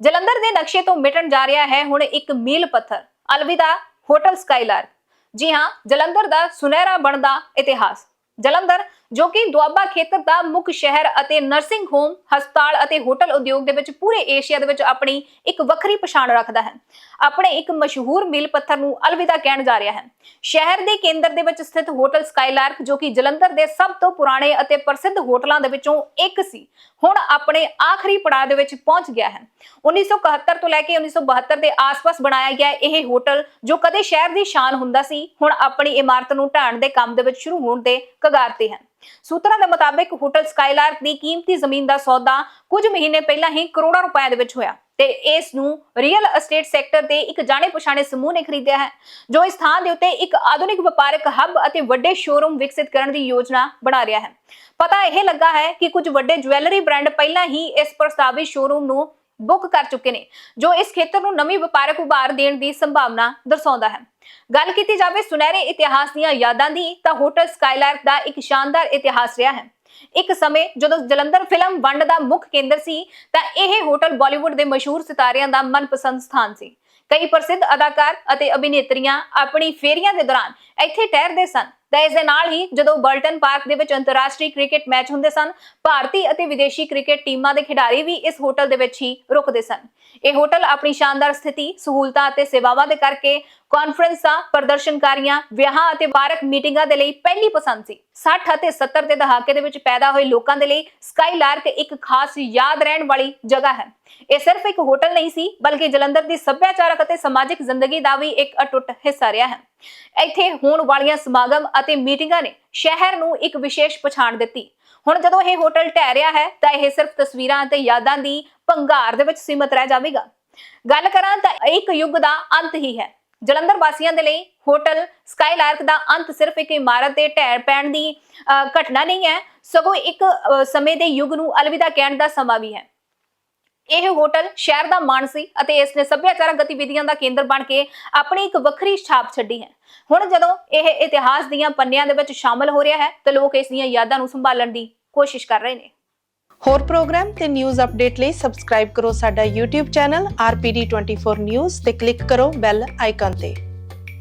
ਜਲੰਧਰ ਦੇ ਨਕਸ਼ੇ ਤੋਂ ਮਿਟਣ ਜਾ ਰਿਹਾ ਹੈ ਹੁਣ ਇੱਕ ਮੀਲ ਪੱਥਰ। ਅਲਵਿਦਾ, ਹੋਟਲ ਸਕਾਈਲਾਰਕ। ਜੀ ਹਾਂ, ਜਲੰਧਰ ਦਾ ਸੁਨਹਿਰਾ ਬਣਦਾ ਇਤਿਹਾਸ। ਜਲੰਧਰ ਜੋ ਕਿ ਦੁਆਬਾ ਖੇਤਰ ਦਾ ਮੁੱਖ ਸ਼ਹਿਰ ਅਤੇ ਨਰਸਿੰਗ ਹੋਮ ਹਸਪਤਾਲ ਅਤੇ ਹੋਟਲ ਉਦਯੋਗ ਦੇ ਵਿੱਚ ਪੂਰੇ ਏਸ਼ੀਆ ਦੇ ਵਿੱਚ ਆਪਣੀ ਇੱਕ ਵੱਖਰੀ ਪਛਾਣ ਰੱਖਦਾ ਹੈ। ਆਪਣੇ ਇੱਕ ਮਸ਼ਹੂਰ ਮੀਲ ਪੱਥਰ ਨੂੰ ਅਲਵਿਦਾ ਕਹਿਣ ਜਾ ਰਿਹਾ ਹੈ। ਸ਼ਹਿਰ ਦੇ ਕੇਂਦਰ ਦੇ ਵਿੱਚ ਸਥਿਤ ਹੋਟਲ ਸਕਾਈਲਾਰਕ, ਜੋ ਕਿ ਜਲੰਧਰ ਦੇ ਸਭ ਤੋਂ ਪੁਰਾਣੇ ਅਤੇ ਪ੍ਰਸਿੱਧ ਹੋਟਲਾਂ ਦੇ ਵਿੱਚੋਂ ਇੱਕ ਸੀ, ਹੁਣ ਆਪਣੇ ਆਖਰੀ ਪੜਾਅ ਦੇ ਵਿੱਚ ਪਹੁੰਚ ਗਿਆ ਹੈ। 1971 ਤੋਂ ਲੈ ਕੇ 1972 ਦੇ ਆਸ-ਪਾਸ ਬਣਾਇਆ ਗਿਆ ਇਹ ਹੋਟਲ, ਜੋ ਕਦੇ ਸ਼ਹਿਰ ਦੀ ਸ਼ਾਨ ਹੁੰਦਾ ਸੀ, ਹੁਣ ਆਪਣੀ ਇਮਾਰਤ ਨੂੰ ਢਾਣ ਦੇ ਕੰਮ ਦੇ ਵਿੱਚ ਸ਼ੁਰੂ ਹੋਣ ਦੇ ਕਗਾਰ ਤੇ ਹੈ। ਸੂਤਰਾਂ ਦੇ ਮੁਤਾਬਿਕ ਹੋਟਲ ਸਕਾਈਲਾਰਕ ਦੀ ਕੀਮਤੀ ਜ਼ਮੀਨ ਦਾ ਸੌਦਾ ਕੁਝ ਮਹੀਨੇ ਪਹਿਲਾਂ ਹੀ ਕਰੋੜਾਂ ਰੁਪਏ ਦੇ ਵਿੱਚ ਹੋਇਆ ਤੇ ਇਸ ਨੂੰ ਰੀਅਲ ਅਸਟੇਟ ਸੈਕਟਰ ਦੇ ਇੱਕ ਜਾਣੇ ਪਛਾਣੇ ਸਮੂਹ ਨੇ ਖਰੀਦਿਆ ਹੈ, ਜੋ ਇਸ ਥਾਂ ਦੇ ਉੱਤੇ ਇੱਕ ਆਧੁਨਿਕ ਵਪਾਰਕ ਹੱਬ ਅਤੇ ਵੱਡੇ ਸ਼ੋਰੂਮ ਵਿਕਸਿਤ ਕਰਨ ਦੀ ਯੋਜਨਾ ਬਣਾ ਰਿਹਾ ਹੈ। ਪਤਾ ਇਹ ਲੱਗਾ ਹੈ ਕਿ ਕੁਝ ਵੱਡੇ ਜੁਐਲਰੀ ਬ੍ਰਾਂਡ ਪਹਿਲਾਂ ਹੀ ਇਸ ਪ੍ਰਸਤਾਵਿਤ ਸ਼ੋਰੂਮ ਨੂੰ ਬੁੱਕ ਕਰ ਚੁੱਕੇ ਨੇ, ਜੋ ਇਸ ਖੇਤਰ ਨੂੰ ਨਵੀਂ ਵਪਾਰਕ ਉਭਾਰ ਦੇਣ ਦੀ ਸੰਭਾਵਨਾ ਦਰਸਾਉਂਦਾ ਹੈ। ਗੱਲ ਕੀਤੀ ਜਾਵੇ ਸੁਨਹਿਰੇ ਇਤਿਹਾਸ ਦੀਆਂ ਯਾਦਾਂ ਦੀ, ਤਾਂ ਹੋਟਲ ਸਕਾਈਲਾਰਕ ਦਾ ਇੱਕ ਸ਼ਾਨਦਾਰ ਇਤਿਹਾਸ ਰਿਹਾ ਹੈ। ਇੱਕ ਸਮੇਂ ਜਦੋਂ ਜਲੰਧਰ ਫਿਲਮ ਵੰਡ ਦਾ ਮੁੱਖ ਕੇਂਦਰ ਸੀ, ਤਾਂ ਇਹ ਹੋਟਲ ਬਾਲੀਵੁੱਡ ਦੇ ਮਸ਼ਹੂਰ ਸਿਤਾਰਿਆਂ ਦਾ ਮਨਪਸੰਦ ਸਥਾਨ ਸੀ। ਕਈ ਪ੍ਰਸਿੱਧ ਅਦਾਕਾਰ ਅਤੇ ਅਭਿਨੇਤਰੀਆਂ ਆਪਣੀ ਫੇਰੀਆਂ ਦੇ ਦੌਰਾਨ ਇੱਥੇ ਠਹਿਰਦੇ ਸਨ। ਤਾਂ ਇਸ ਦੇ ਨਾਲ ਹੀ ਜਦੋਂ ਬਲਟਨ ਪਾਰਕ ਦੇ ਵਿੱਚ ਅੰਤਰਰਾਸ਼ਟਰੀ ਕ੍ਰਿਕਟ ਮੈਚ ਹੁੰਦੇ ਸਨ, ਭਾਰਤੀ ਅਤੇ ਵਿਦੇਸ਼ੀ ਕ੍ਰਿਕਟ ਟੀਮਾਂ ਦੇ ਖਿਡਾਰੀ ਵੀ ਇਸ ਹੋਟਲ ਦੇ ਵਿੱਚ ਹੀ ਰੁਕਦੇ ਸਨ। ਇਹ ਹੋਟਲ ਆਪਣੀ ਸ਼ਾਨਦਾਰ ਸਥਿਤੀ, ਸਹੂਲਤਾਂ ਅਤੇ ਸੇਵਾਵਾਂ ਦੇ ਕਰਕੇ ਕਾਨਫਰੰਸਾਂ, ਪ੍ਰਦਰਸ਼ਨਕਾਰੀਆਂ, ਵਿਆਹਾਂ ਅਤੇ ਵਾਰਕ ਮੀਟਿੰਗਾਂ ਦੇ ਲਈ ਪਹਿਲੀ ਪਸੰਦ ਸੀ। 60 ਅਤੇ 70 ਦੇ ਦਹਾਕੇ ਦੇ ਵਿੱਚ ਪੈਦਾ ਹੋਏ ਲੋਕਾਂ ਦੇ ਲਈ ਸਕਾਈਲਾਰਕ ਇੱਕ ਖਾਸ ਯਾਦ ਰਹਿਣ ਵਾਲੀ ਜਗ੍ਹਾ ਹੈ। ਇਹ ਸਿਰਫ ਇੱਕ ਹੋਟਲ ਨਹੀਂ ਸੀ, ਬਲਕਿ ਜਲੰਧਰ ਦੀ ਸੱਭਿਆਚਾਰਕ ਅਤੇ ਸਮਾਜਿਕ ਜ਼ਿੰਦਗੀ ਦਾ ਵੀ ਇੱਕ ਅਟੁੱਟ ਹਿੱਸਾ ਰਿਹਾ ਹੈ। ਇੱਥੇ ਹੋਣ ਵਾਲੀਆਂ ਸਮਾਗਮ ਅਤੇ ਮੀਟਿੰਗਾਂ ਨੇ ਸ਼ਹਿਰ ਨੂੰ ਇੱਕ ਵਿਸ਼ੇਸ਼ ਪਛਾਣ ਦਿੱਤੀ। ਹੁਣ ਜਦੋਂ ਇਹ ਹੋਟਲ ਢਹਿ ਰਿਹਾ ਹੈ ਤਾਂ ਇਹ ਸਿਰਫ ਤਸਵੀਰਾਂ ਅਤੇ ਯਾਦਾਂ ਦੀ ਭੰਗਾਰ ਦੇ ਵਿੱਚ ਸੀਮਤ ਰਹਿ ਜਾਵੇਗਾ। ਗੱਲ ਕਰਾਂ ਤਾਂ ਇੱਕ ਯੁੱਗ ਦਾ ਅੰਤ ਹੀ ਹੈ। ਜਲੰਧਰ ਵਾਸੀਆਂ ਦੇ ਲਈ ਹੋਟਲ ਸਕਾਈਲਾਰਕ ਦਾ ਅੰਤ ਸਿਰਫ ਇੱਕ ਇਮਾਰਤ ਤੇ ਢਹਿ ਪੈਣ ਦੀ ਅ, ਘਟਨਾ ਨਹੀਂ ਹੈ ਸਗੋਂ ਇੱਕ ਸਮੇਂ ਦੇ ਯੁੱਗ ਨੂੰ ਅਲਵਿਦਾ ਕਹਿਣ ਦਾ ਸਮਾਂ ਵੀ ਹੈ। ਇਹ ਹੋਟਲ ਸ਼ਹਿਰ ਦਾ ਮਾਣ ਸੀ ਅਤੇ ਇਸ ਨੇ ਸੱਭਿਆਚਾਰਕ ਗਤੀਵਿਧੀਆਂ ਦਾ ਕੇਂਦਰ ਬਣ ਕੇ ਆਪਣੀ ਇੱਕ ਵੱਖਰੀ ਛਾਪ ਛੱਡੀ ਹੈ। ਹੁਣ ਜਦੋਂ ਇਹ ਇਤਿਹਾਸ ਦੀਆਂ ਪੰਨਿਆਂ ਦੇ ਵਿੱਚ ਸ਼ਾਮਲ ਹੋ ਰਿਹਾ ਹੈ, ਤਾਂ ਲੋਕ ਇਸ ਦੀਆਂ ਯਾਦਾਂ ਨੂੰ ਸੰਭਾਲਣ ਦੀ ਕੋਸ਼ਿਸ਼ ਕਰ ਰਹੇ ਨੇ। ਹੋਰ ਪ੍ਰੋਗਰਾਮ ਤੇ ਨਿਊਜ਼ ਅਪਡੇਟ ਲਈ ਸਬਸਕ੍ਰਾਈਬ ਕਰੋ ਸਾਡਾ YouTube ਚੈਨਲ RPD24 News ਤੇ ਕਲਿੱਕ ਕਰੋ ਬੈਲ ਆਈਕਨ ਤੇ।